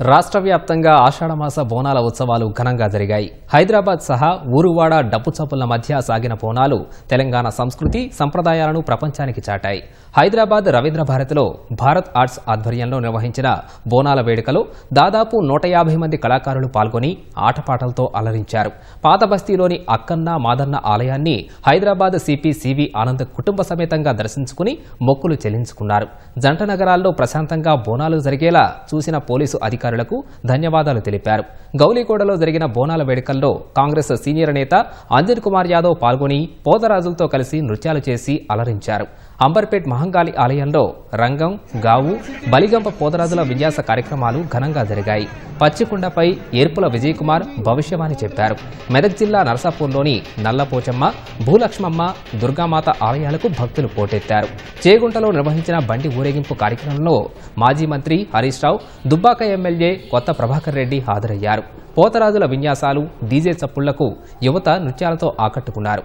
రాష్ట్ర వ్యాప్తంగా ఆషాఢమాస బోనాల ఉత్సవాలు ఘనంగా జరిగాయి. హైదరాబాద్ సహా ఊరువాడ డప్పుచప్పుల మధ్య సాగిన బోనాలు తెలంగాణ సంస్కృతి సంప్రదాయాలను ప్రపంచానికి చాటాయి. హైదరాబాద్ రవీంద్ర భారతిలో భారత్ ఆర్ట్స్ ఆధ్వర్యంలో నిర్వహించిన బోనాల వేడుకలో దాదాపు నూట యాభై మంది కళాకారులు పాల్గొని ఆటపాటలతో అలరించారు. పాత బస్తీలోని అక్కన్న మాదన్న ఆలయాన్ని హైదరాబాద్ సిపి సివి ఆనంద్ కుటుంబ సమేతంగా దర్శించుకుని మొక్కులు చెల్లించుకున్నారు. జంట నగరాల్లో ప్రశాంతంగా బోనాలు జరిగేలా చూసిన పోలీసు అధికారులకు ధన్యవాదాలు తెలిపారు. గౌలీకోడలో జరిగిన బోనాల వేడుకల్లో కాంగ్రెస్ సీనియర్ నేత అంజన్ కుమార్ యాదవ్ పాల్గొని పోతరాజులతో కలిసి నృత్యాలు చేసి అలరించారు. అంబర్పేట్ మహంకాళి ఆలయంలో రంగం గావు బలిగంప పోతరాజుల విన్యాస కార్యక్రమాలు ఘనంగా జరిగాయి. పచ్చికొండపై ఏర్పుల విజయకుమార్ భవిష్యవాణి చెప్పారు. మెదక్ జిల్లా నరసాపూర్లోని నల్లపోచమ్మ భూలక్ష్మమ్మ దుర్గామాత ఆలయాలకు భక్తులు పోటెత్తారు. చేగుంటలో నిర్వహించిన బండి ఊరేగింపు కార్యక్రమంలో మాజీ మంత్రి హరీష్ రావు దుబ్బాక ఎమ్మెల్యే కొత్త ప్రభాకర్ రెడ్డి హాజరయ్యారు. పోతరాజుల విన్యాసాలు డీజే చప్పుళ్ళకు యువత నృత్యాలతో ఆకట్టుకున్నారు.